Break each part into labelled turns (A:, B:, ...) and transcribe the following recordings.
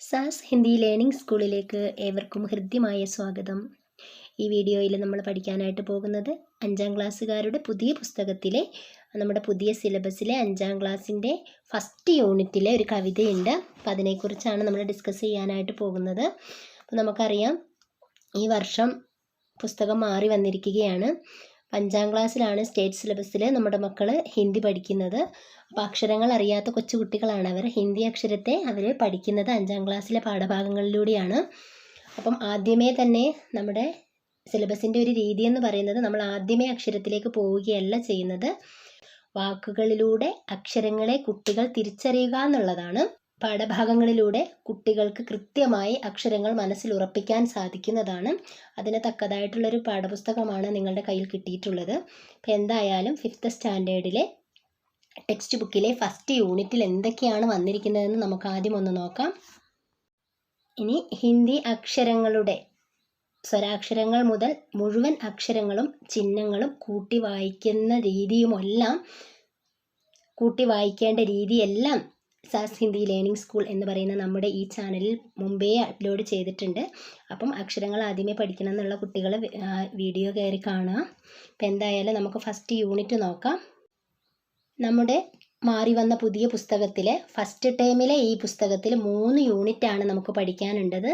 A: സാസ് Hindi learning സ്കൂളിലേക്ക് ഏവർക്കും ഹൃദ്യമായ സ്വാഗതം. ഈ വീഡിയോയിൽ നമ്മൾ പഠിക്കാനായിട്ട് പോകുന്നത് അഞ്ചാം ക്ലാസ്സുകാരുടെ പുതിയ പുസ്തകത്തിലെ നമ്മുടെ പുതിയ സിലബസിലെ അഞ്ചാം ക്ലാസ്സിന്റെ ഫസ്റ്റ് യൂണിറ്റിലെ ഒരു കവിതയുണ്ട്. അപ്പോൾ അതിനെക്കുറിച്ചാണ് നമ്മൾ ഡിസ്കസ് ചെയ്യാനായിട്ട് പോകുന്നത്. അപ്പോൾ നമുക്കറിയാം ഈ വർഷം പുസ്തകം മാറി വന്നിരിക്കുകയാണ്. അഞ്ചാം ക്ലാസ്സിലാണ് സ്റ്റേറ്റ് സിലബസിൽ നമ്മുടെ മക്കൾ ഹിന്ദി പഠിക്കുന്നത്. അപ്പോൾ അക്ഷരങ്ങൾ അറിയാത്ത കൊച്ചു കുട്ടികളാണ് അവർ. ഹിന്ദി അക്ഷരത്തെ അവർ പഠിക്കുന്നത് അഞ്ചാം ക്ലാസ്സിലെ പാഠഭാഗങ്ങളിലൂടെയാണ്. അപ്പം ആദ്യമേ തന്നെ നമ്മുടെ സിലബസിന്റെ ഒരു രീതി എന്ന് പറയുന്നത് നമ്മൾ ആദ്യമേ അക്ഷരത്തിലേക്ക് പോവുകയല്ല ചെയ്യുന്നത്. വാക്കുകളിലൂടെ അക്ഷരങ്ങളെ കുട്ടികൾ തിരിച്ചറിയുക എന്നുള്ളതാണ്. പാഠഭാഗങ്ങളിലൂടെ കുട്ടികൾക്ക് കൃത്യമായി അക്ഷരങ്ങൾ മനസ്സിൽ ഉറപ്പിക്കാൻ സാധിക്കുന്നതാണ്. അതിന് തക്കതായിട്ടുള്ളൊരു പാഠപുസ്തകമാണ് നിങ്ങളുടെ കയ്യിൽ കിട്ടിയിട്ടുള്ളത്. അപ്പോൾ എന്തായാലും ഫിഫ്ത്ത് സ്റ്റാൻഡേർഡിലെ ടെക്സ്റ്റ് ബുക്കിലെ ഫസ്റ്റ് യൂണിറ്റിൽ എന്തൊക്കെയാണ് വന്നിരിക്കുന്നതെന്ന് നമുക്ക് ആദ്യം ഒന്ന് നോക്കാം. ഇനി ഹിന്ദി അക്ഷരങ്ങളുടെ സ്വരാക്ഷരങ്ങൾ മുതൽ മുഴുവൻ അക്ഷരങ്ങളും ചിഹ്നങ്ങളും കൂട്ടി വായിക്കുന്ന രീതിയുമെല്ലാം കൂട്ടി വായിക്കേണ്ട രീതിയെല്ലാം സാസ് ഹിന്ദി ലേണിംഗ് സ്കൂൾ എന്ന് പറയുന്ന നമ്മുടെ ഈ ചാനലിൽ മുമ്പേ അപ്ലോഡ് ചെയ്തിട്ടുണ്ട്. അപ്പം അക്ഷരങ്ങൾ ആദ്യമേ പഠിക്കണം എന്നുള്ള കുട്ടികൾ വീഡിയോ കയറി കാണുക അപ്പം എന്തായാലും നമുക്ക് ഫസ്റ്റ് യൂണിറ്റ് നോക്കാം. നമ്മുടെ മാറി വന്ന പുതിയ പുസ്തകത്തിലെ ഫസ്റ്റ് ടൈമിലെ ഈ പുസ്തകത്തിൽ മൂന്ന് യൂണിറ്റാണ് നമുക്ക് പഠിക്കാനുണ്ടത്.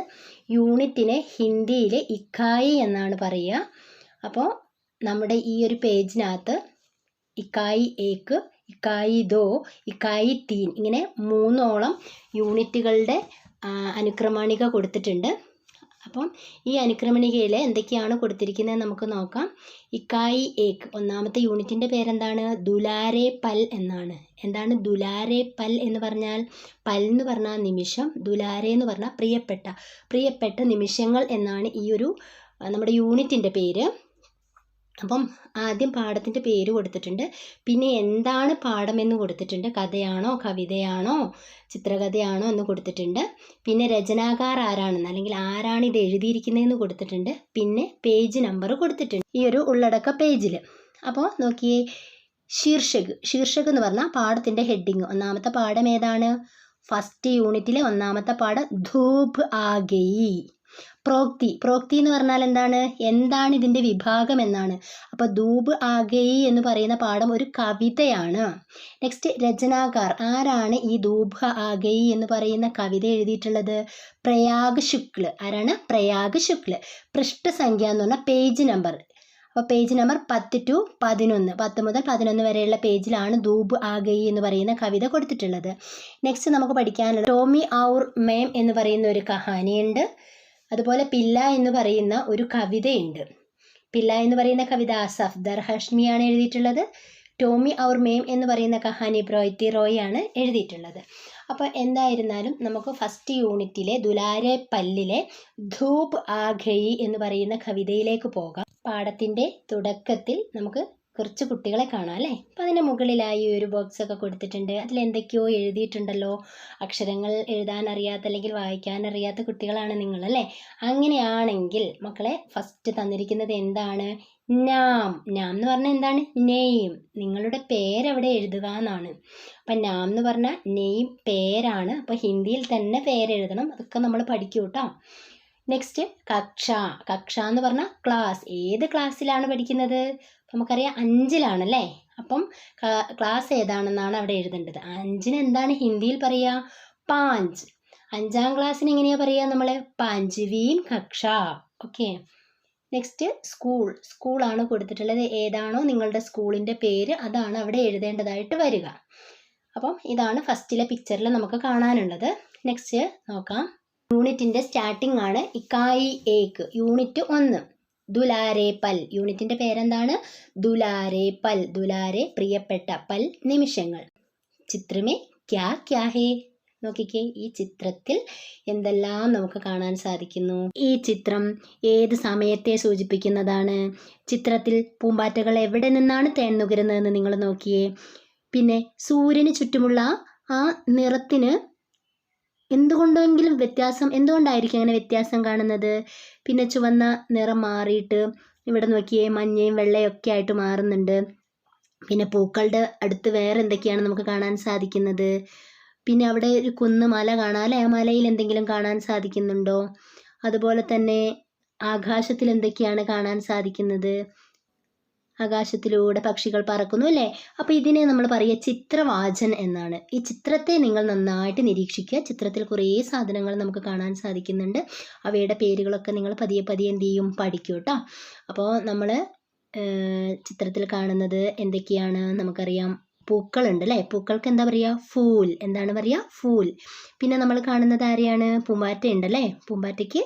A: യൂണിറ്റിനെ ഹിന്ദിയിൽ ഇക്കായി എന്നാണ് പറയുക. അപ്പോൾ നമ്മുടെ ഈ ഒരു പേജിനകത്ത് ഇക്കായി ഏക്ക് ഇക്കായി ദോ ഇക്കായി തീൻ ഇങ്ങനെ മൂന്നോളം യൂണിറ്റുകളുടെ അനുക്രമണിക കൊടുത്തിട്ടുണ്ട്. അപ്പം ഈ അനുക്രമണികയിൽ എന്തൊക്കെയാണ് കൊടുത്തിരിക്കുന്നത് നമുക്ക് നോക്കാം. ഇക്കായി ഏക്ക് ഒന്നാമത്തെ യൂണിറ്റിന്റെ പേരെന്താണ്? ദുലാരെ പൽ എന്നാണ്. എന്താണ് ദുലാരെ പൽ എന്ന് പറഞ്ഞാൽ? പൽ എന്ന് പറഞ്ഞാൽ നിമിഷം ദുലാരെ എന്ന് പറഞ്ഞാൽ പ്രിയപ്പെട്ട. പ്രിയപ്പെട്ട നിമിഷങ്ങൾ എന്നാണ് ഈ ഒരു നമ്മുടെ യൂണിറ്റിന്റെ പേര്. അപ്പം ആദ്യം പാഠത്തിന്റെ പേര് കൊടുത്തിട്ടുണ്ട്. പിന്നെ എന്താണ് പാഠമെന്ന് കൊടുത്തിട്ടുണ്ട്? കഥയാണോ കവിതയാണോ ചിത്രകഥയാണോ എന്ന് കൊടുത്തിട്ടുണ്ട്. പിന്നെ രചനാകാർ ആരാണെന്ന് അല്ലെങ്കിൽ ആരാണ് ഇത് എഴുതിയിരിക്കുന്നതെന്ന് കൊടുത്തിട്ടുണ്ട്. പിന്നെ പേജ് നമ്പർ കൊടുത്തിട്ടുണ്ട്. ഈ ഒരു ഉള്ളടക്ക പേജിൽ. അപ്പോൾ നോക്കിയേ ശീർഷക്. ശീർഷക് എന്ന് പറഞ്ഞാൽ പാഠത്തിന്റെ ഹെഡിങ്. ഒന്നാമത്തെ പാഠം ഏതാണ്? ഫസ്റ്റ് യൂണിറ്റിലെ ഒന്നാമത്തെ പാഠം ധൂപ് ആഗയി. പ്രോക്തി പ്രോക്തി എന്ന് പറഞ്ഞാൽ എന്താണ്? എന്താണ് ഇതിന്റെ വിഭാഗം എന്നാണ്. അപ്പോൾ ധൂപ് ആഗയി എന്ന് പറയുന്ന പാഠം ഒരു കവിതയാണ്. നെക്സ്റ്റ് രചനാകാർ ആരാണ് ഈ ധൂപ് ആഗയി എന്ന് പറയുന്ന കവിത എഴുതിയിട്ടുള്ളത്? പ്രയാഗ് ശുക്ല് ആരാണ്? പ്രയാഗ് ശുക്ല് പൃഷ്ഠസംഖ്യ എന്ന് പറഞ്ഞാൽ പേജ് നമ്പർ അപ്പോൾ പേജ് നമ്പർ പത്ത് ടു പതിനൊന്ന്. പത്ത് മുതൽ പതിനൊന്ന് വരെയുള്ള പേജിലാണ് ധൂപ് ആഗയി എന്ന് പറയുന്ന കവിത കൊടുത്തിട്ടുള്ളത്. നെക്സ്റ്റ് നമുക്ക് പഠിക്കാനുള്ളത് ടോമി ഔർ മേം എന്ന് പറയുന്ന ഒരു കഹാനിയുണ്ട്. അതുപോലെ പില്ല എന്ന് പറയുന്ന ഒരു കവിതയുണ്ട്. പില്ല എന്ന് പറയുന്ന കവിത സഫ്ദർ ഹഷ്മിയാണ് എഴുതിയിട്ടുള്ളത്. ടോമി ഔർ മേം എന്ന് പറയുന്ന കഹാനി ബ്രോയ്ത്തി റോയ് ആണ് എഴുതിയിട്ടുള്ളത്. അപ്പോൾ എന്തായിരുന്നാലും നമുക്ക് ഫസ്റ്റ് യൂണിറ്റിലെ ദുലാരെ പല്ലിലെ ധൂപ് ആഘയി എന്ന് പറയുന്ന കവിതയിലേക്ക് പോകാം. പാഠത്തിന്റെ തുടക്കത്തിൽ നമുക്ക് കുറച്ച് കുട്ടികളെ കാണാം അല്ലേ? അപ്പം അതിന്റെ മുകളിലായി ഒരു ബോക്സ് ഒക്കെ കൊടുത്തിട്ടുണ്ട്. അതിൽ എന്തൊക്കെയോ എഴുതിയിട്ടുണ്ടല്ലോ. അക്ഷരങ്ങൾ എഴുതാൻ അറിയാത്ത അല്ലെങ്കിൽ വായിക്കാൻ അറിയാത്ത കുട്ടികളാണ് നിങ്ങൾ അല്ലേ? അങ്ങനെയാണെങ്കിൽ മക്കളെ ഫസ്റ്റ് തന്നിരിക്കുന്നത് എന്താണ്? നാം. നാം എന്ന് പറഞ്ഞാൽ എന്താണ്? നെയ്യും. നിങ്ങളുടെ പേരവിടെ എഴുതുക എന്നാണ്. അപ്പം നാം എന്ന് പറഞ്ഞാൽ നെയ്യും പേരാണ്. അപ്പോൾ ഹിന്ദിയിൽ തന്നെ പേരെഴുതണം അതൊക്കെ നമ്മൾ പഠിക്കൂ കേട്ടോ നെക്സ്റ്റ് കക്ഷ. കക്ഷ എന്ന് പറഞ്ഞാൽ ക്ലാസ് ഏത് ക്ലാസ്സിലാണ് പഠിക്കുന്നത്? നമുക്കറിയാം അഞ്ചിലാണല്ലേ? അപ്പം ക്ലാസ് ഏതാണെന്നാണ് അവിടെ എഴുതേണ്ടത്. അഞ്ചിന് എന്താണ് ഹിന്ദിയിൽ പറയുക പാഞ്ച്. അഞ്ചാം ക്ലാസ്സിന് എങ്ങനെയാ പറയുക നമ്മൾ പാഞ്ചുവീം കക്ഷ. ഓക്കെ നെക്സ്റ്റ് സ്കൂൾ സ്കൂളാണ് കൊടുത്തിട്ടുള്ളത് ഏതാണോ നിങ്ങളുടെ സ്കൂളിന്റെ പേര് അതാണ് അവിടെ എഴുതേണ്ടതായിട്ട് വരിക. അപ്പം ഇതാണ് ഫസ്റ്റിലെ പിക്ചറിൽ നമുക്ക് കാണാനുള്ളത്. നെക്സ്റ്റ് നോക്കാം. യൂണിറ്റിന്റെ സ്റ്റാർട്ടിംഗ് ആണ് ഇക്കായി ഏക്ക്. യൂണിറ്റ് ഒന്ന്. ദുലാരെ പൽ. യൂണിറ്റിന്റെ പേരെന്താണ്? ദുലാരെ പൽ. ദുലാരെ പ്രിയപ്പെട്ട പൽ നിമിഷങ്ങൾ. ചിത്രമേ ക്യാ ക്യാ ഹേ? നോക്കിക്കേ ഈ ചിത്രത്തിൽ എന്തെല്ലാം നമുക്ക് കാണാൻ സാധിക്കുന്നു? ഈ ചിത്രം ഏത് സമയത്തെ സൂചിപ്പിക്കുന്നതാണ്? ചിത്രത്തിൽ പൂമ്പാറ്റകൾ എവിടെ നിന്നാണ് തേൻ നുകരുന്നതെന്ന് നിങ്ങൾ നോക്കിയേ. പിന്നെ സൂര്യന് ചുറ്റുമുള്ള ആ നിറത്തിന് എന്തുകൊണ്ടെങ്കിലും വ്യത്യാസം എന്തുകൊണ്ടായിരിക്കും അങ്ങനെ വ്യത്യാസം കാണുന്നത്? പിന്നെ ചുവന്ന നിറം മാറിയിട്ട് ഇവിടെ നോക്കിയേ മഞ്ഞയും വെള്ളയും ഒക്കെ ആയിട്ട് മാറുന്നുണ്ട്. പിന്നെ പൂക്കളുടെ അടുത്ത് വേറെ എന്തൊക്കെയാണ് നമുക്ക് കാണാൻ സാധിക്കുന്നത്? പിന്നെ അവിടെ ഒരു കുന്ന് മല കാണാം. അല്ലേ? ആ മലയിൽ എന്തെങ്കിലും കാണാൻ സാധിക്കുന്നുണ്ടോ? അതുപോലെ തന്നെ ആകാശത്തിൽ എന്തൊക്കെയാണ് കാണാൻ സാധിക്കുന്നത്? ആകാശത്തിലൂടെ പക്ഷികൾ പറക്കുന്നു അല്ലേ? അപ്പോൾ ഇതിനെ നമ്മൾ പറയുക ചിത്രവാചൻ എന്നാണ്. ഈ ചിത്രത്തെ നിങ്ങൾ നന്നായിട്ട് നിരീക്ഷിക്കുക. ചിത്രത്തിൽ കുറേ സാധനങ്ങൾ നമുക്ക് കാണാൻ സാധിക്കുന്നുണ്ട്. അവയുടെ പേരുകളൊക്കെ നിങ്ങൾ പതിയെ പതിയെ എന്ത് ചെയ്യും? പഠിക്കും കേട്ടോ. അപ്പോൾ നമ്മൾ ചിത്രത്തിൽ കാണുന്നത് എന്തൊക്കെയാണ്? നമുക്കറിയാം. പൂക്കളുണ്ട് അല്ലേ പൂക്കൾക്ക് എന്താ പറയുക ഫൂൽ. എന്താണ് പറയുക ഫൂൽ. പിന്നെ നമ്മൾ കാണുന്നത് ആരെയാണ്? പൂമ്പാറ്റ ഉണ്ട് അല്ലേ പൂമ്പാറ്റയ്ക്ക്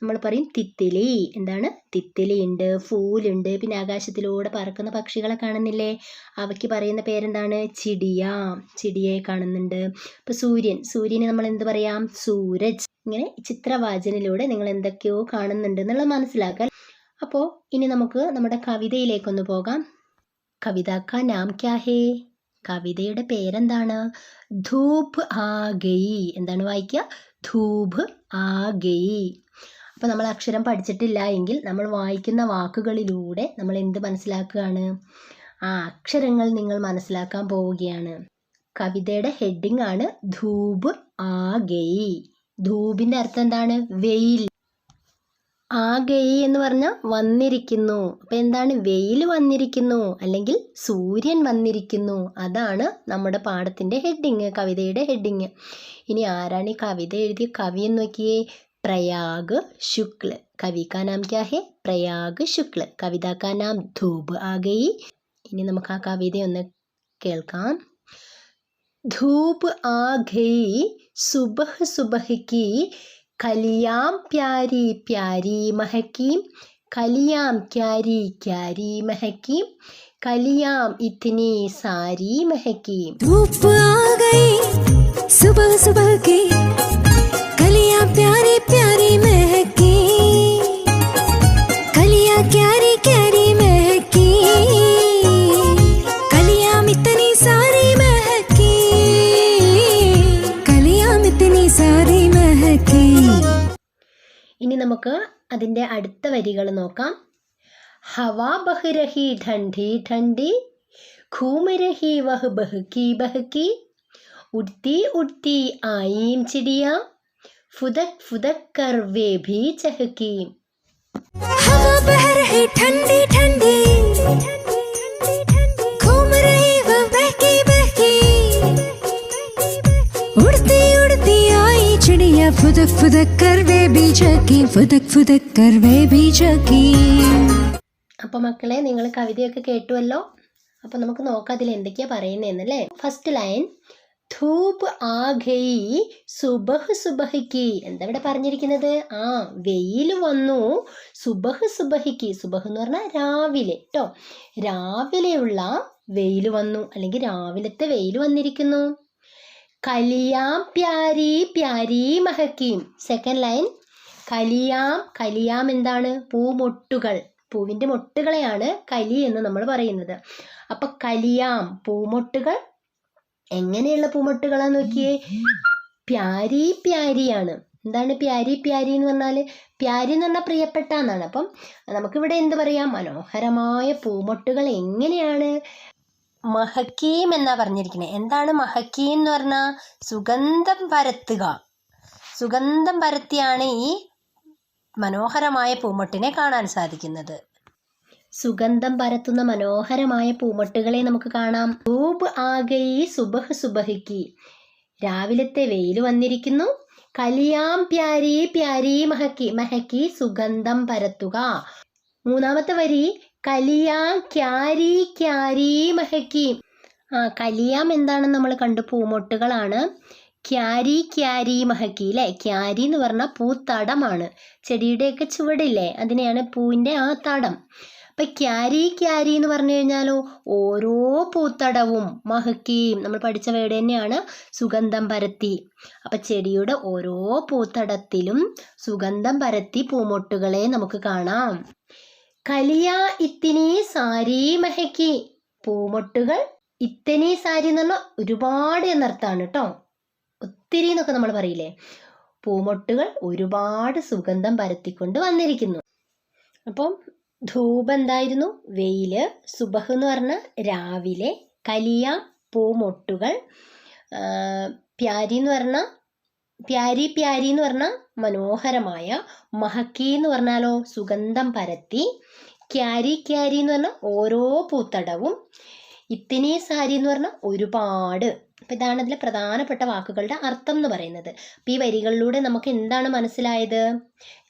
A: നമ്മൾ പറയും തിത്തിലി. എന്താണ്? തിത്തിലി ഉണ്ട് ഫൂലുണ്ട് പിന്നെ ആകാശത്തിലൂടെ പറക്കുന്ന പക്ഷികളെ കാണുന്നില്ലേ? അവയ്ക്ക് പറയുന്ന പേരെന്താണ്? ചിടിയ. ചിടിയെ കാണുന്നുണ്ട്. ഇപ്പോൾ സൂര്യൻ. സൂര്യനെ നമ്മൾ എന്ത് പറയാം? സൂരജ്. ഇങ്ങനെ ചിത്രവാചനിലൂടെ നിങ്ങൾ എന്തൊക്കെയോ കാണുന്നുണ്ട് എന്നുള്ളത് മനസ്സിലാക്കാൻ അപ്പോൾ ഇനി നമുക്ക് നമ്മുടെ കവിതയിലേക്കൊന്ന് പോകാം. കവിത കാ നാം ക്യാ ഹേ? കവിതയുടെ പേരെന്താണ്? ധൂപ് ആ എന്താണ് വായിക്കുക? ധൂപ് ആ അപ്പോൾ നമ്മൾ അക്ഷരം പഠിച്ചിട്ടില്ല എങ്കിൽ നമ്മൾ വായിക്കുന്ന വാക്കുകളിലൂടെ നമ്മൾ എന്ത് മനസ്സിലാക്കുകയാണ്? ആ അക്ഷരങ്ങൾ നിങ്ങൾ മനസ്സിലാക്കാൻ പോവുകയാണ്. കവിതയുടെ ഹെഡിങ് ആണ് ധൂപ് ആ ഗയി. ധൂപിന്റെ അർത്ഥം എന്താണ്? വെയിൽ. ആ എന്ന് പറഞ്ഞാൽ വന്നിരിക്കുന്നു. അപ്പം എന്താണ്? വെയിൽ വന്നിരിക്കുന്നു. അല്ലെങ്കിൽ സൂര്യൻ വന്നിരിക്കുന്നു. അതാണ് നമ്മുടെ പാഠത്തിന്റെ ഹെഡിങ് കവിതയുടെ ഹെഡിങ് ഇനി ആരാണ് ഈ കവിത എഴുതിയ കവി എന്ന് നോക്കിയേ? പ്രയാഗ് ശുക്ല കവി കാ നാം ക്യാ ഹെ? പ്രയാഗ് ശുക്ല കവിത കാ നാം ധൂപ്. ആ ഗയി ഇനി നമുക്ക് ആ കവിത ഒന്ന് കേൾക്കാം. ധൂപ് ആ ഗയി സുബഹ് സുബഹ് की कलियाम प्यारी प्यारी महकी कलियाम क्यारी क्यारी महकी कलियाम इतनी सारी महकी
B: धूप आ गई सुबह सुबह की कलियाम प्यारी प्यारी महकी कलिया क्यारी क्यारी
A: ഇനി നമുക്ക് അതിന്റെ അടുത്ത വരികൾ നോക്കാം. ഹവാ ബഹുരഹി ഠണ്ഡി ഠണ്ഡി ഖൂമരഹി വഹ് ബഹുക്കി ബഹുക്കി
B: ഉഡ്തി ഉഡ്തി ആയീം ചിടിയ ഫുദക് ഫുദക് കർവേ ഭീ ചഹക്കി ഹവാ ബഹുരഹി ഠണ്ഡി ഠണ്ഡി चिड़िया फुदक फुदक कर वे भी चकी फुदक फुदक कर वे भी चकी
A: അപ്പോൾ മക്കളെ നിങ്ങൾ കവിതയൊക്കെ കേട്ടുവല്ലോ അപ്പോൾ നമുക്ക് നോക്കാം അതിൽ എന്തൊക്കെയാണ് പറയുന്നതെന്നല്ലേ ഫസ്റ്റ് ലൈൻ ധൂപ് ആ ഗയി സുബഹ് സുബഹിക്ക് എന്താ ഇവിടെ പറഞ്ഞിരിക്കുന്നത് ആ വെയിൽ വന്നു സുബഹ് സുബഹിക്ക് സുബഹ് എന്ന് പറഞ്ഞാൽ രാവിലെ കേട്ടോ രാവിലെയുള്ള വെയിൽ വന്നു അല്ലെങ്കിൽ രാവിലത്തെ വെയിൽ വന്നിരിക്കുന്നു കലിയാം പ്യാരി പ്യാരി മഹക്കീം സെക്കൻഡ് ലൈൻ കലിയാം കലിയാം എന്താണ്? പൂമൊട്ടുകൾ. പൂവിന്റെ മൊട്ടുകളെയാണ് കലി എന്ന് നമ്മൾ പറയുന്നത്. അപ്പൊ കലിയാം പൂമൊട്ടുകൾ. എങ്ങനെയുള്ള പൂമൊട്ടുകളാന്ന് നോക്കിയേ? പ്യാരി പ്യാരിയാണ്. എന്താണ് പ്യാരി പ്യാരി എന്ന് പറഞ്ഞാൽ പ്യാരി എന്ന് പറഞ്ഞാൽ പ്രിയപ്പെട്ട എന്നാണ്. അപ്പം നമുക്കിവിടെ എന്ത് പറയാം? മനോഹരമായ പൂമൊട്ടുകൾ എങ്ങനെയാണ്? മഹക്കീം എന്നാ പറഞ്ഞിരിക്കുന്നത് എന്താണ് മഹക്കീം എന്ന് പറഞ്ഞാൽ സുഗന്ധം പരത്തുക. സുഗന്ധം പരത്തിയാണ് ഈ മനോഹരമായ പൂമൊട്ടിനെ കാണാൻ സാധിക്കുന്നത്. സുഗന്ധം പരത്തുന്ന മനോഹരമായ പൂമൊട്ടുകളെ നമുക്ക് കാണാം. ധൂപ് ആകയി സുബഹ് സുബഹിക്ക്. രാവിലത്തെ വെയിൽ വന്നിരിക്കുന്നു. കലിയാം പ്യാരി പ്യാരി മഹക്കി മഹക്കി സുഗന്ധം പരത്തുക. മൂന്നാമത്തെ വരി കലിയാം ക്യാരി ക്യാരി മഹക്കി. ആ കലിയാം എന്താണെന്ന് നമ്മൾ കണ്ടു. പൂമൊട്ടുകളാണ്. ക്യാരി ക്യാരി മഹക്കി അല്ലേ ക്യാരി എന്ന് പറഞ്ഞാൽ പൂത്തടമാണ്. ചെടിയുടെയൊക്കെ ചുവടില്ലേ? അതിനെയാണ് പൂവിന്റെ ആ തടം. അപ്പം ക്യാരി ക്യാരി എന്ന് പറഞ്ഞു കഴിഞ്ഞാലോ ഓരോ പൂത്തടവും മഹക്കിയും. നമ്മൾ പഠിച്ച വേട് തന്നെയാണ് സുഗന്ധം പരത്തി. അപ്പം ചെടിയുടെ ഓരോ പൂത്തടത്തിലും സുഗന്ധം പരത്തി പൂമൊട്ടുകളെ നമുക്ക് കാണാം. കലിയ ഇത്തിനി സാരി മഹക്കി. പൂമൊട്ടുകൾ ഇത്തനി സാരി എന്ന് പറഞ്ഞാൽ ഒരുപാട് എന്നർത്ഥമാണ് കേട്ടോ. ഒത്തിരി എന്നൊക്കെ നമ്മൾ പറയില്ലേ? പൂമൊട്ടുകൾ ഒരുപാട് സുഗന്ധം പരത്തിക്കൊണ്ട് വന്നിരിക്കുന്നു. അപ്പം ധൂപ് എന്തായിരുന്നു? വെയിൽ. സുബഹ് എന്ന് പറഞ്ഞാൽ രാവിലെ കലിയ പൂമൊട്ടുകൾ പ്യാരി എന്ന് പറഞ്ഞാൽ പ്യാരി പ്യാരി എന്ന് പറഞ്ഞാൽ മനോഹരമായ മഹക്കി എന്ന് പറഞ്ഞാലോ സുഗന്ധം പരത്തി ക്യാരി ക്യാരി എന്ന് പറഞ്ഞാൽ ഓരോ പൂത്തടവും ഇത്തിനി സാരി എന്ന് പറഞ്ഞാൽ ഒരുപാട്. അപ്പം ഇതാണ് ഇതിലെ പ്രധാനപ്പെട്ട വാക്കുകളുടെ അർത്ഥം എന്ന് പറയുന്നത്. അപ്പം ഈ വരികളിലൂടെ നമുക്ക് എന്താണ് മനസ്സിലായത്?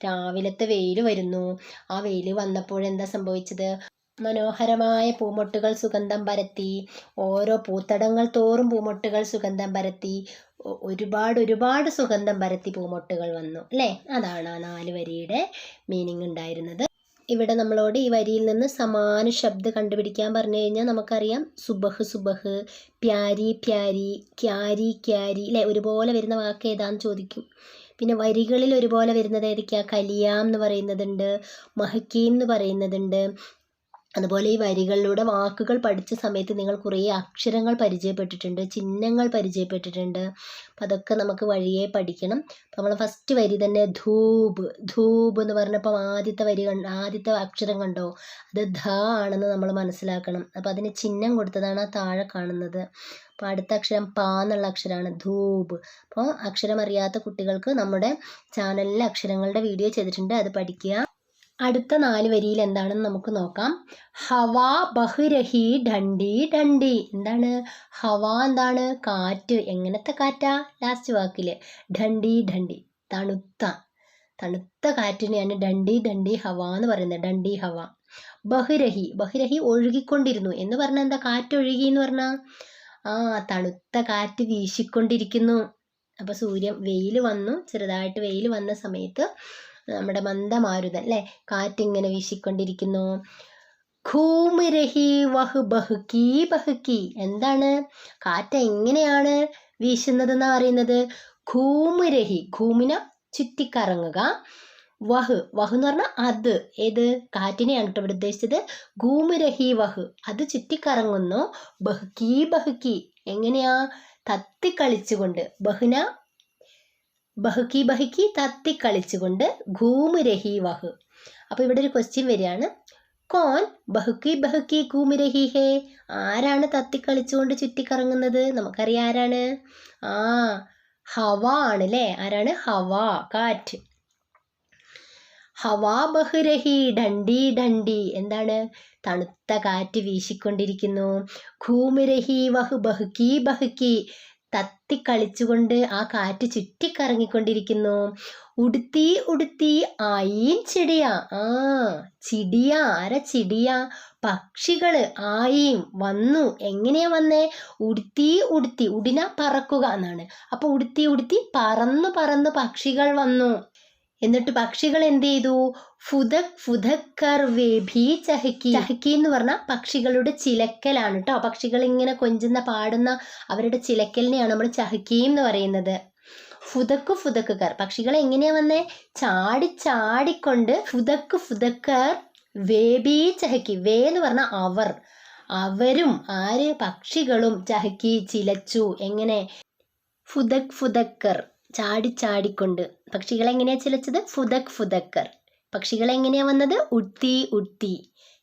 A: രാവിലത്തെ വെയിൽ വരുന്നു. ആ വെയിൽ വന്നപ്പോഴെന്താ സംഭവിച്ചത്? മനോഹരമായ പൂമൊട്ടുകൾ സുഗന്ധം പരത്തി ഓരോ പൂത്തടങ്ങൾ തോറും പൂമൊട്ടുകൾ സുഗന്ധം പരത്തി ഒരുപാട് ഒരുപാട് സുഗന്ധം പരത്തി പൂമൊട്ടുകൾ വന്നു. അല്ലേ? അതാണ് ആ നാല് വരിയുടെ മീനിങ് ഉണ്ടായിരുന്നത്. ഇവിടെ നമ്മളോട് ഈ വരിയിൽ നിന്ന് സമാന ശബ്ദം കണ്ടുപിടിക്കാൻ പറഞ്ഞു കഴിഞ്ഞാൽ നമുക്കറിയാം സുബഹ് സുബഹ് പ്യാരി പ്യാരി ക്യാരി ക്യാരി അല്ലേ? ഒരുപോലെ വരുന്ന വാക്ക് ഏതാന്ന് ചോദിക്കും. പിന്നെ വരികളിൽ ഒരുപോലെ വരുന്നത് ഏതൊക്കെയാണ് കലിയാം എന്ന് പറയുന്നതുണ്ട് മഹക്കീം എന്ന് പറയുന്നതുണ്ട് അതുപോലെ ഈ വരികളിലൂടെ വാക്കുകൾ പഠിച്ച സമയത്ത് നിങ്ങൾ കുറേ അക്ഷരങ്ങൾ പരിചയപ്പെട്ടിട്ടുണ്ട് ചിഹ്നങ്ങൾ പരിചയപ്പെട്ടിട്ടുണ്ട്. അപ്പം അതൊക്കെ നമുക്ക് വഴിയെ പഠിക്കണം. അപ്പം നമ്മൾ ഫസ്റ്റ് വരി തന്നെ ധൂപ് ധൂപ് എന്ന് പറഞ്ഞപ്പം ആദ്യത്തെ വരി കണ്ട് ആദ്യത്തെ അക്ഷരം കണ്ടോ? അത് ധ ആണെന്ന് നമ്മൾ മനസ്സിലാക്കണം. അപ്പം അതിന് ചിഹ്നം കൊടുത്തതാണ് ആ താഴെ കാണുന്നത്. അപ്പോൾ അടുത്ത അക്ഷരം പാ എന്നുള്ള അക്ഷരമാണ് ധൂപ്. അപ്പോൾ അക്ഷരം അറിയാത്ത കുട്ടികൾക്ക് നമ്മുടെ ചാനലിൽ അക്ഷരങ്ങളുടെ വീഡിയോ ചെയ്തിട്ടുണ്ട്. അത് പഠിക്കുക. അടുത്ത നാല് വരിയിൽ എന്താണെന്ന് നമുക്ക് നോക്കാം. ഹവാ ബഹുരഹി ഡണ്ടി ഡണ്ടി എന്താണ്? ഹവാ എന്താണ്? കാറ്റ്. എങ്ങനത്തെ കാറ്റാ? ലാസ്റ്റ് വാക്കിൽ ഡണ്ടി ഡണ്ടി തണുത്ത. തണുത്ത കാറ്റിനെയാണ് ഡണ്ടി ഡണ്ടി ഹവ എന്ന് പറയുന്നത്. ഡണ്ടി ഹവ. ബഹുരഹി. ബഹുരഹി ഒഴുകിക്കൊണ്ടിരുന്നു. എന്ന് പറഞ്ഞാൽ എന്താ? കാറ്റ് ഒഴുകി എന്ന് പറഞ്ഞാൽ ആ തണുത്ത കാറ്റ് വീശിക്കൊണ്ടിരിക്കുന്നു. അപ്പോൾ സൂര്യൻ വെയിൽ വന്നു. ചെറുതായിട്ട് വെയിൽ വന്ന സമയത്ത് നമ്മുടെ മന്ദമാരുതൻ അല്ലേ? കാറ്റിങ്ങനെ വീശിക്കൊണ്ടിരിക്കുന്നു. ഖൂമിരഹി വഹ് ബഹുക്കി ബഹുക്കി എന്താണ്? കാറ്റ് എങ്ങനെയാണ് വീശുന്നത് എന്ന് പറയുന്നത്? ഖൂമിരഹി ഖൂമിന ചുറ്റിക്കറങ്ങുക. വഹ് വഹ് എന്ന് പറഞ്ഞാൽ അത്. ഏത്? കാറ്റിനെയാണ് ഇവിടെ ഉദ്ദേശിച്ചത്. ഖൂമുരഹി വഹ് അത് ചുറ്റിക്കറങ്ങുന്നു. ബഹുക്കി ബഹുക്കി എങ്ങനെയാ? തത്തിക്കളിച്ചുകൊണ്ട് ബഹുന ബഹുക്കി ബഹുക്കി തത്തിക്കളിച്ചുകൊണ്ട് ഘൂമുരഹി വഹ്. അപ്പോൾ ഇവിടെ ഒരു ക്വസ്റ്റ്യൻ വരികയാണ്. കോൻ ബഹുക്കി ബഹുക്കി ഘൂമുരഹി ഹേ? ആരാണ് തത്തിക്കളിച്ചുകൊണ്ട് ചുറ്റിക്കറങ്ങുന്നത്? നമുക്കറിയാം ആരാണ്? ആ ഹവ ആണ് ആരാണ്? ഹവ കാറ്റ്. ഹവാ ബഹുരഹി ഡണ്ടി ഡണ്ടി. എന്താണ്? തണുത്ത കാറ്റ് വീശിക്കൊണ്ടിരിക്കുന്നു. ഘൂമുരഹി വഹു ബഹുക്കി ബഹുക്കി. തത്തിക്കളിച്ചുകൊണ്ട് ആ കാറ്റ് ചുറ്റിക്കറങ്ങിക്കൊണ്ടിരിക്കുന്നു. ഉടുത്തി ഉടുത്തി ആയീൻ ചെടിയ. ആ ചിടിയ ആര ചിടിയ. പക്ഷികൾ ആയും വന്നു. എങ്ങനെയാ വന്നേ? ഉടുത്തി ഉടുത്തി ഉടിന പറക്കുക എന്നാണ്. അപ്പൊ ഉടുത്തി ഉടുത്തി പറന്നു പറന്ന് പക്ഷികൾ വന്നു. എന്നിട്ട് പക്ഷികൾ എന്ത് ചെയ്തു? ഫുദക് ഫുദക്കർ വേഭി ചഹക്കി. ചഹക്കി എന്ന് പറഞ്ഞാൽ പക്ഷികളുടെ ചിലക്കലാണ് കേട്ടോ പക്ഷികൾ ഇങ്ങനെ കൊഞ്ചുന്ന പാടുന്ന അവരുടെ ചിലക്കലിനെയാണ് നമ്മൾ ചഹക്കി എന്ന് പറയുന്നത്. ഫുദക്ക് ഫുദക്കർ. പക്ഷികൾ എങ്ങനെയാ വന്നേ? ചാടി ചാടിക്കൊണ്ട് ഫുദക്ക് ഫുദക്കർ വേബി ചഹക്കി. വേ എന്ന് പറഞ്ഞാൽ അവർ. അവരും ആര്? പക്ഷികളും ചഹക്കി ചിലച്ചു. എങ്ങനെ? ഫുദക് ഫുദക്കർ. ചാടി ചാടിക്കൊണ്ട്. പക്ഷികൾ എങ്ങനെയാ ചിലച്ചത്? ഫുദക് ഫുദക്കർ. പക്ഷികൾ എങ്ങനെയാ വന്നത്? ഉട്ടി ഉട്ടി.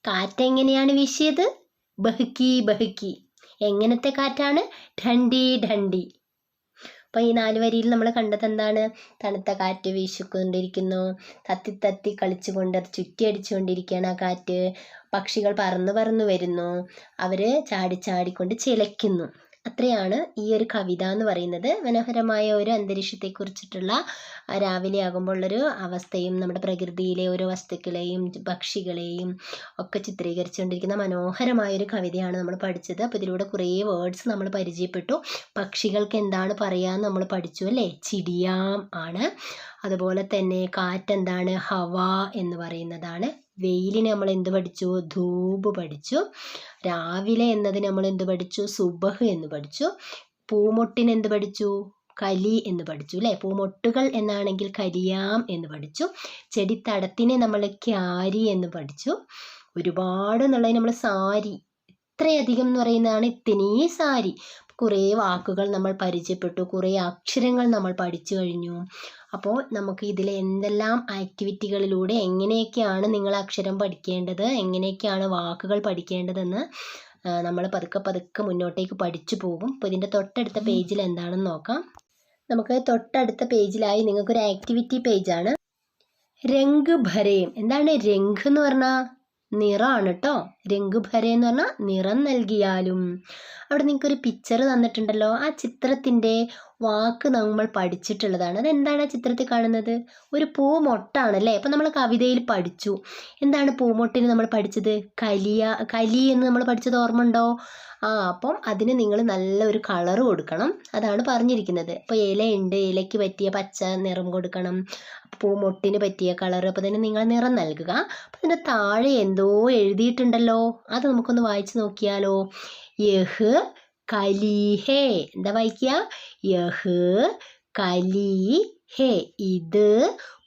A: കാറ്റ് എങ്ങനെയാണ് വീശിയത്? ബഹുക്കി ബഹുക്കി. എങ്ങനത്തെ കാറ്റാണ്? ഠണ്ടി ഠണ്ടി അപ്പോൾ ഈ നാല് വരിയിൽ നമ്മൾ കണ്ടത് എന്താണ് തണുത്ത കാറ്റ് വീശിക്കൊണ്ടിരിക്കുന്നു. തത്തി തത്തി കളിച്ചുകൊണ്ട് അത് ചുറ്റി അടിച്ചുകൊണ്ടിരിക്കുകയാണ് ആ കാറ്റ്. പക്ഷികൾ പറന്ന് പറന്ന് വരുന്നു. അവർ ചാടി ചാടിക്കൊണ്ട് ചിലയ്ക്കുന്നു. അത്രയാണ് ഈ ഒരു കവിത എന്ന് പറയുന്നത്. മനോഹരമായ ഒരു അന്തരീക്ഷത്തെ കുറിച്ചിട്ടുള്ള രാവിലെ ആകുമ്പോൾ ഉള്ളൊരു അവസ്ഥയും നമ്മുടെ പ്രകൃതിയിലെ ഓരോ വസ്തുക്കളെയും പക്ഷികളെയും ഒക്കെ ചിത്രീകരിച്ചുകൊണ്ടിരിക്കുന്ന മനോഹരമായ ഒരു കവിതയാണ് നമ്മൾ പഠിച്ചത്. അപ്പോൾ ഇതിലൂടെ കുറേ വേർഡ്സ് നമ്മൾ പരിചയപ്പെട്ടു. പക്ഷികൾക്ക് എന്താണ് പറയാന്ന് നമ്മൾ പഠിച്ചു അല്ലേ? ചിടിയാം ആണ്. അതുപോലെ തന്നെ കാറ്റെന്താണ്? ഹവ എന്ന് പറയുന്നതാണ്. വെയിലിന് നമ്മൾ എന്ത് പഠിച്ചു? ധൂപ് പഠിച്ചു. രാവിലെ എന്നതിന് നമ്മൾ എന്ത് പഠിച്ചു? സുബഹ് എന്ന് പഠിച്ചു. പൂമൊട്ടിന് എന്ത് പഠിച്ചു? കലി എന്ന് പഠിച്ചു അല്ലേ? പൂമൊട്ടുകൾ എന്നാണെങ്കിൽ കരിയാം എന്ന് പഠിച്ചു. ചെടിത്തടത്തിനെ നമ്മൾ ക്യാരി എന്ന് പഠിച്ചു. ഒരുപാട് എന്നുള്ളത് നമ്മൾ സാരി. ഇത്രയധികം എന്ന് പറയുന്നതാണ് ഇത്തിനീ സാരി. കുറേ വാക്കുകൾ നമ്മൾ പരിചയപ്പെട്ടു. കുറേ അക്ഷരങ്ങൾ നമ്മൾ പഠിച്ചു കഴിഞ്ഞു. അപ്പോൾ നമുക്ക് ഇതിൽ എന്തെല്ലാം ആക്ടിവിറ്റികളിലൂടെ എങ്ങനെയൊക്കെയാണ് നിങ്ങൾ അക്ഷരം പഠിക്കേണ്ടത് എങ്ങനെയൊക്കെയാണ് വാക്കുകൾ പഠിക്കേണ്ടതെന്ന് നമ്മൾ പതുക്കെ പതുക്കെ മുന്നോട്ടേക്ക് പഠിച്ചു പോകും. അപ്പോൾ ഇതിന്റെ തൊട്ടടുത്ത പേജിൽ എന്താണെന്ന് നോക്കാം. നമുക്ക് തൊട്ടടുത്ത പേജിലായി നിങ്ങൾക്കൊരു ആക്ടിവിറ്റി പേജാണ് രംഗ് ഭരയും എന്താണ് രംഗ് എന്ന് പറഞ്ഞാൽ? നിറമാണ് കേട്ടോ രംഗുഭരെ എന്ന് പറഞ്ഞാൽ നിറം നൽകിയാലും. അവിടെ നിങ്ങൾക്കൊരു പിക്ചർ തന്നിട്ടുണ്ടല്ലോ. ആ ചിത്രത്തിന്റെ വാക്ക് നമ്മൾ പഠിച്ചിട്ടുള്ളതാണ്. അതെന്താണ് ആ ചിത്രത്തിൽ കാണുന്നത്? ഒരു പൂമൊട്ടാണ് അല്ലേ അപ്പം നമ്മൾ കവിതയിൽ പഠിച്ചു. എന്താണ് പൂമൊട്ടിന് നമ്മൾ പഠിച്ചത്? കലിയ കലി എന്ന് നമ്മൾ പഠിച്ചത് ഓർമ്മ ഉണ്ടോ ആ അപ്പം അതിന് നിങ്ങൾ നല്ലൊരു കളർ കൊടുക്കണം. അതാണ് പറഞ്ഞിരിക്കുന്നത്. അപ്പോൾ ഇലയുണ്ട്. ഇലയ്ക്ക് പറ്റിയ പച്ച നിറം കൊടുക്കണം. പൂമൊട്ടിന് പറ്റിയ കളർ അപ്പോൾ അതിന് നിങ്ങൾ നിറം നൽകുക. അപ്പോൾ അതിന്റെ താഴെ എന്തോ എഴുതിയിട്ടുണ്ടല്ലോ. അത് നമുക്കൊന്ന് വായിച്ചു നോക്കിയാലോ. യഹ് കലീഹേ. എന്താ വായിക്കുക? യഹ് കലീഹേ. ഇത്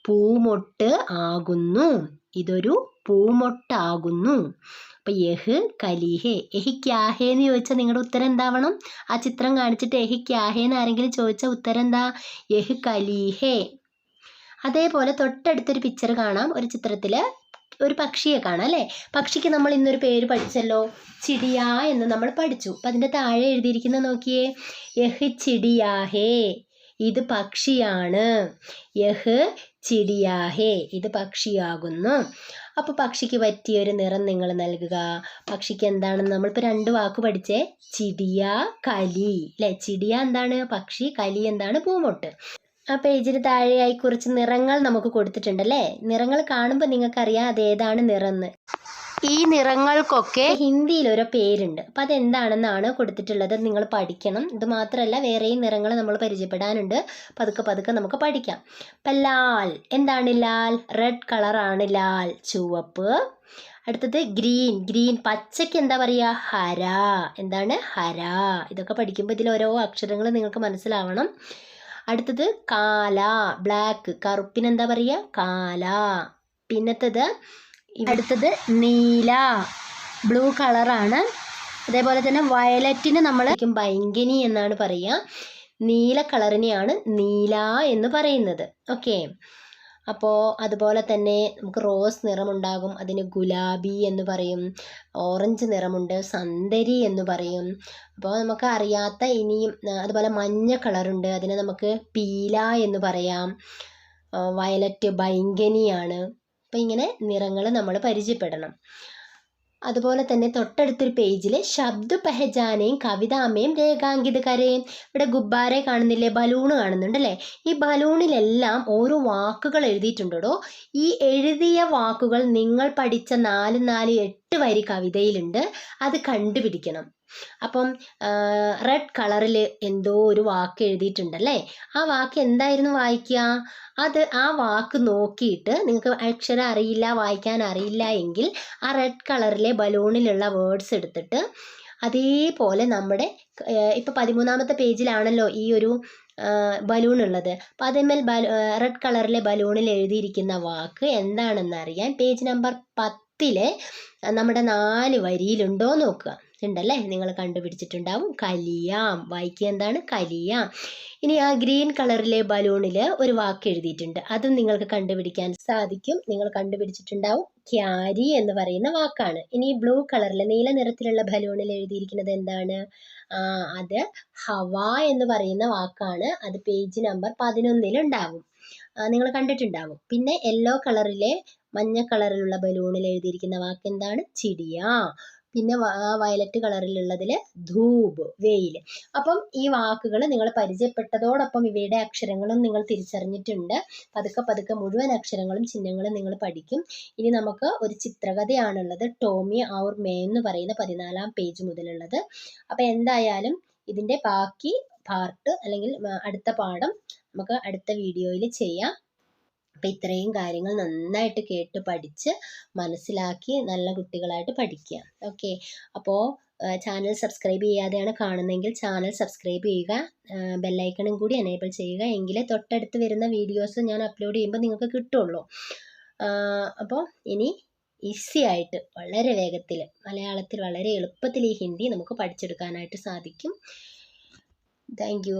A: പൂമൊട്ട് ആകുന്നു. ഇതൊരു പൂമൊട്ടാകുന്നു. അപ്പൊ യഹ് കലീഹേ എഹി ക്യാഹേ എന്ന് ചോദിച്ചാൽ നിങ്ങളുടെ ഉത്തരം എന്താവണം? ആ ചിത്രം കാണിച്ചിട്ട് എഹി ക്യാഹേ എന്ന് ആരെങ്കിലും ചോദിച്ചാൽ ഉത്തരം എന്താ? യഹ് കലീഹേ. അതേപോലെ തൊട്ടടുത്തൊരു പിക്ചർ കാണാം. ഒരു ചിത്രത്തിൽ ഒരു പക്ഷിയെ കാണാം അല്ലേ? പക്ഷിക്ക് നമ്മൾ ഇന്നൊരു പേര് പഠിച്ചല്ലോ. ചിടിയ എന്ന് നമ്മൾ പഠിച്ചു. അപ്പം അതിന്റെ താഴെ എഴുതിയിരിക്കുന്ന നോക്കിയേ. യഹ് ചിടിയാഹേ ഇത് പക്ഷിയാണ്. യഹ് ചിടിയാഹേ ഇത് പക്ഷിയാകുന്നു. അപ്പോൾ പക്ഷിക്ക് പറ്റിയ ഒരു നിറം നിങ്ങൾ നൽകുക. പക്ഷിക്ക് എന്താണെന്ന് നമ്മളിപ്പോൾ രണ്ട് വാക്ക് പഠിച്ചേ. ചിടിയ കലി. അല്ലേ ചിടിയ എന്താണ്? പക്ഷി കലി എന്താണ്? പൂമൊട്ട്. ആ പേജിന് താഴെയായി കുറച്ച് നിറങ്ങൾ നമുക്ക് കൊടുത്തിട്ടുണ്ട് അല്ലേ നിറങ്ങൾ കാണുമ്പോൾ നിങ്ങൾക്കറിയാം അതേതാണ് നിറന്ന് ഈ നിറങ്ങൾക്കൊക്കെ ഹിന്ദിയിൽ ഒരു പേരുണ്ട്. അപ്പം അതെന്താണെന്നാണ് കൊടുത്തിട്ടുള്ളത് നിങ്ങൾ പഠിക്കണം. ഇത് മാത്രമല്ല വേറെയും നിറങ്ങൾ നമ്മൾ പരിചയപ്പെടാനുണ്ട്. പതുക്കെ പതുക്കെ നമുക്ക് പഠിക്കാം. അപ്പം ലാൽ. എന്താണ് ലാൽ? റെഡ് കളറാണ് ലാൽ. ചുവപ്പ്. അടുത്തത് ഗ്രീൻ. ഗ്രീൻ. പച്ചയ്ക്ക് എന്താ പറയുക ഹര. എന്താണ്? ഹര. ഇതൊക്കെ പഠിക്കുമ്പോൾ ഇതിൽ ഓരോ അക്ഷരങ്ങൾ നിങ്ങൾക്ക് മനസ്സിലാവണം. അടുത്തത് കാല. ബ്ലാക്ക്. കറുപ്പിനെന്താ പറയുക കാല. പിന്നത്തത് അടുത്തത് നീല. ബ്ലൂ കളറാണ്. അതേപോലെ തന്നെ വയലറ്റിന് നമ്മൾ ഭയങ്കനി എന്നാണ് പറയുക നീല കളറിനെയാണ് നീല എന്ന് പറയുന്നത്. ഓക്കെ. അപ്പോൾ അതുപോലെ തന്നെ നമുക്ക് റോസ് നിറമുണ്ടാകും അതിന് ഗുലാബി എന്ന് പറയും ഓറഞ്ച് നിറമുണ്ട് സന്തരി എന്ന് പറയും. അപ്പോൾ നമുക്ക് അറിയാത്ത ഇനിയും അതുപോലെ മഞ്ഞ കളറുണ്ട് അതിനെ നമുക്ക് പീല എന്ന് പറയാം. വയലറ്റ് ബൈങ്കനിയാണ് അപ്പോൾ ഇങ്ങനെ നിറങ്ങൾ നമ്മൾ പരിചയപ്പെടണം. അതുപോലെ തന്നെ തൊട്ടടുത്തൊരു പേജിൽ ശബ്ദ പെഹജാനയും കവിതാമയും രേഖാങ്കിത കരയും ഇവിടെ ഗുബ്ബാരെ കാണുന്നില്ലേ? ബലൂണ് കാണുന്നുണ്ടല്ലേ ഈ ബലൂണിലെല്ലാം ഓരോ വാക്കുകൾ എഴുതിയിട്ടുണ്ടോ ഈ എഴുതിയ വാക്കുകൾ നിങ്ങൾ പഠിച്ച നാല് നാല് എട്ട് വരി കവിതയിലുണ്ട്. അത് കണ്ടുപിടിക്കണം. അപ്പം റെഡ് കളറിൽ എന്തോ ഒരു വാക്ക് എഴുതിയിട്ടുണ്ട് അല്ലേ ആ വാക്ക് എന്തായിരുന്നു വായിക്കുക? അത് ആ വാക്ക് നോക്കിയിട്ട് നിങ്ങൾക്ക് അക്ഷരം അറിയില്ല വായിക്കാൻ അറിയില്ല എങ്കിൽ ആ റെഡ് കളറിലെ ബലൂണിലുള്ള വേർഡ്സ് എടുത്തിട്ട് അതേപോലെ നമ്മുടെ ഇപ്പോൾ പതിമൂന്നാമത്തെ പേജിലാണല്ലോ ഈ ഒരു ബലൂൺ ഉള്ളത്. അപ്പോൾ അതേമേൽ ബലൂ റെഡ് കളറിലെ ബലൂണിൽ എഴുതിയിരിക്കുന്ന വാക്ക് എന്താണെന്ന് അറിയാൻ പേജ് നമ്പർ പത്തിലെ നമ്മുടെ നാല് വരിയിലുണ്ടോ നോക്കുക. ഉണ്ടല്ലേ? നിങ്ങൾ കണ്ടുപിടിച്ചിട്ടുണ്ടാവും. കലിയാം. വായിക്കുക എന്താണ്? കലിയാം. ഇനി ആ ഗ്രീൻ കളറിലെ ബലൂണിൽ ഒരു വാക്ക് എഴുതിയിട്ടുണ്ട്. അതും നിങ്ങൾക്ക് കണ്ടുപിടിക്കാൻ സാധിക്കും. നിങ്ങൾ കണ്ടുപിടിച്ചിട്ടുണ്ടാവും. ക്യാരി എന്ന് പറയുന്ന വാക്കാണ്. ഇനി ബ്ലൂ കളറിൽ നീല നിറത്തിലുള്ള ബലൂണിൽ എഴുതിയിരിക്കുന്നത് എന്താണ്? അത് ഹവ എന്ന് പറയുന്ന വാക്കാണ്. അത് പേജ് നമ്പർ പതിനൊന്നിൽ ഉണ്ടാവും. നിങ്ങൾ കണ്ടിട്ടുണ്ടാവും. പിന്നെ യെല്ലോ കളറിലെ മഞ്ഞ കളറിലുള്ള ബലൂണിൽ എഴുതിയിരിക്കുന്ന വാക്ക് എന്താണ്? ചിടിയ. പിന്നെ വയലറ്റ് കളറിലുള്ളതിൽ ധൂപ് വെയിൽ. അപ്പം ഈ വാക്കുകൾ നിങ്ങൾ പരിചയപ്പെട്ടതോടൊപ്പം ഇവയുടെ അക്ഷരങ്ങളും നിങ്ങൾ തിരിച്ചറിഞ്ഞിട്ടുണ്ട്. പതുക്കെ പതുക്കെ മുഴുവൻ അക്ഷരങ്ങളും ചിഹ്നങ്ങളും നിങ്ങൾ പഠിക്കും. ഇനി നമുക്ക് ഒരു ചിത്രകഥയാണുള്ളത്. ടോമി ഔർ മേ എന്ന് പറയുന്ന പതിനാലാം പേജ് മുതലുള്ളത്. അപ്പം എന്തായാലും ഇതിന്റെ ബാക്കി പാർട്ട് അല്ലെങ്കിൽ അടുത്ത പാഠം നമുക്ക് അടുത്ത വീഡിയോയിൽ ചെയ്യാം. അപ്പം ഇത്രയും കാര്യങ്ങൾ നന്നായിട്ട് കേട്ട് പഠിച്ച് മനസ്സിലാക്കി നല്ല കുട്ടികളായിട്ട് പഠിക്കുക. ഓക്കെ അപ്പോൾ ചാനൽ സബ്സ്ക്രൈബ് ചെയ്യാതെയാണ് കാണുന്നതെങ്കിൽ ചാനൽ സബ്സ്ക്രൈബ് ചെയ്യുക. ബെല്ലൈക്കണും കൂടി എനേബിൾ ചെയ്യുക. എങ്കിലേ തൊട്ടടുത്ത് വരുന്ന വീഡിയോസ് ഞാൻ അപ്ലോഡ് ചെയ്യുമ്പോൾ നിങ്ങൾക്ക് കിട്ടുള്ളൂ. അപ്പോൾ ഇനി ഈസി ആയിട്ട് വളരെ വേഗത്തിൽ മലയാളത്തിൽ വളരെ എളുപ്പത്തിൽ ഈ ഹിന്ദി നമുക്ക് പഠിച്ചെടുക്കാനായിട്ട് സാധിക്കും. താങ്ക്